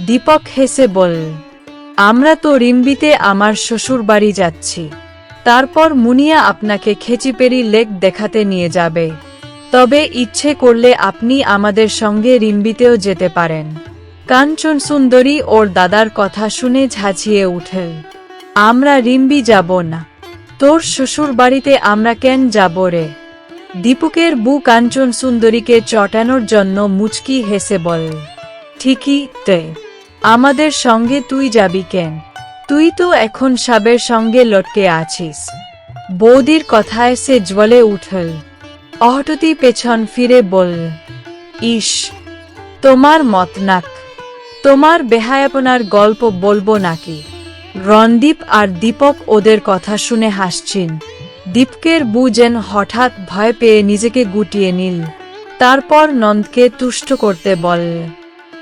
দীপক হেসে বল আমরা তো রিম্বিতে আমার শ্বশুর বাড়ি যাচ্ছি। তারপর মুনিয়া আপনাকে খেচিপেরি লেক দেখাতে নিয়ে যাবে। তবে ইচ্ছে করলে আপনি আমাদের সঙ্গে রিম্বিতেও যেতে পারেন। কাঞ্চন সুন্দরী ওর দাদার কথা শুনে ঝাঁঝিয়ে উঠেল আমরা রিম্বি যাব না। তোর শ্বশুর বাড়িতে আমরা কেন যাব রে? দীপুকের বু কাঞ্চন সুন্দরীকে চটানোর জন্য মুচকি হেসে বল ঠিকই তে। আমাদের সঙ্গে তুই যাবি কেন? তুই তো এখন সাবের সঙ্গে লটকে আছিস। বৌদির কথায় সে জ্বলে উঠল। অহটতি পেছন ফিরে বল ইস তোমার মত নাক। তোমার বেহায়াপনার গল্প বলব নাকি? রণদীপ আর দীপক ওদের কথা শুনে হাসছেন। দীপকের বু যেন হঠাৎ ভয় পেয়ে নিজেকে গুটিয়ে নিল। তারপর নন্দকে তুষ্ট করতে বল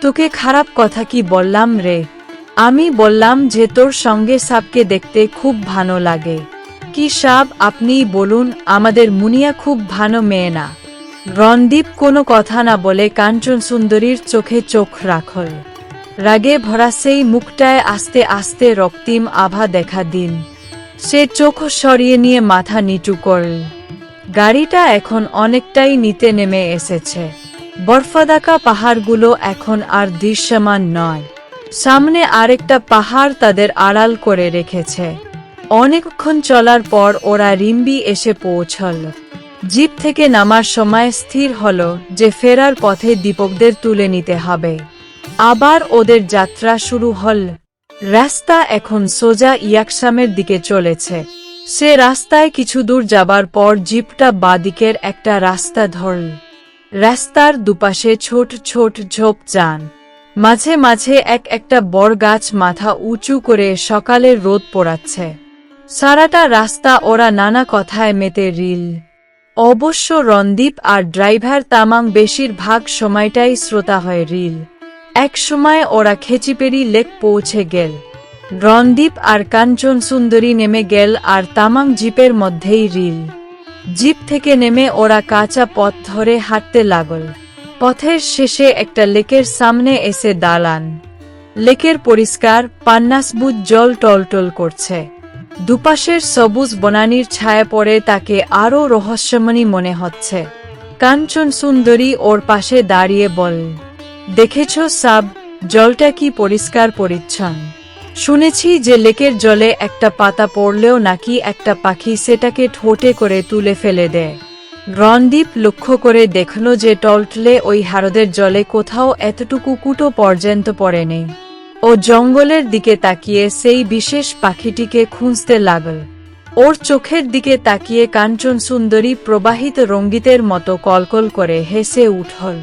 তোকে খারাপ কথা কি বললাম রে? আমি বললাম যে তোর সঙ্গে সাপকে দেখতে খুব ভালো লাগে। কি সাপ? আপনি বলুন, আমাদের মুনিয়া খুব ভালো মেয়ে না। রণদীপ কোনো কথা না বলে কাঞ্চন সুন্দরীর চোখে চোখ রাখল। রাগে ভরা সেই মুখটায় আস্তে আস্তে রক্তিম আভা দেখা দিন। সে চোখ সরিয়ে নিয়ে মাথা নিচু করল। গাড়িটা এখন অনেকটাই নিতে নেমে এসেছে। বরফাদাকা পাহাড়গুলো এখন আর দৃশ্যমান নয়। সামনে আরেকটা পাহাড় তাদের আড়াল করে রেখেছে। অনেকক্ষণ চলার পর ওরা রিম্বি এসে পৌঁছল। জিপ থেকে নামার সময় স্থির হল যে ফেরার পথে দীপকদের তুলে নিতে হবে। আবার ওদের যাত্রা শুরু হল। রাস্তা এখন সোজা ইয়াকসামের দিকে চলেছে। সে রাস্তায় কিছু দূর যাবার পর জিপটা বাদিকের একটা রাস্তা ধরল। রাস্তার দুপাশে ছোট ছোট ঝোপ যান। মাঝে মাঝে এক একটা বড় গাছ মাথা উঁচু করে সকালে রোদ পোড়াচ্ছে। সারাটা রাস্তা ওরা নানা কথায় মেতে রিল। অবশ্য রণদীপ আর ড্রাইভার তামাং বেশিরভাগ সময়টাই শ্রোতা হয় রিল। এক সময় ওরা খেচিপেরি লেক পৌঁছে গেল। রণদীপ আর কাঞ্চন সুন্দরী নেমে গেল আর তামাং জিপের মধ্যেই রিল। জিপ থেকে নেমে ওরা কাঁচা পথ ধরে হাঁটতে লাগল। পথের শেষে একটা লেকের সামনে এসে দাঁড়ান। লেকের পরিষ্কার, পান্নাসবুজ জল টলটল করছে। দুপাশের সবুজ বনানির ছায়া পড়ে তাকে আরও রহস্যময়ী মনে হচ্ছে। কাঞ্চন সুন্দরী ওর পাশে দাঁড়িয়ে বল দেখেছ সাব, জলটা কি পরিষ্কার পরিচ্ছন্ন? শুনেছি যে লেকের জলে একটা পাতা পড়লেও নাকি একটা পাখি সেটাকে ঠোঁটে করে তুলে ফেলে দেয়। রণদীপ লক্ষ্য করে দেখল যে টলটলে ওই হারদের জলে কোথাও এতটুকু কুটো পর্যন্ত পড়েনি। ও জঙ্গলের দিকে তাকিয়ে সেই বিশেষ পাখিটিকে খুঁজতে লাগল। ওর চোখের দিকে তাকিয়ে কাঞ্চন সুন্দরী প্রবাহিত রঙ্গিতের মতো কলকল করে হেসে উঠল।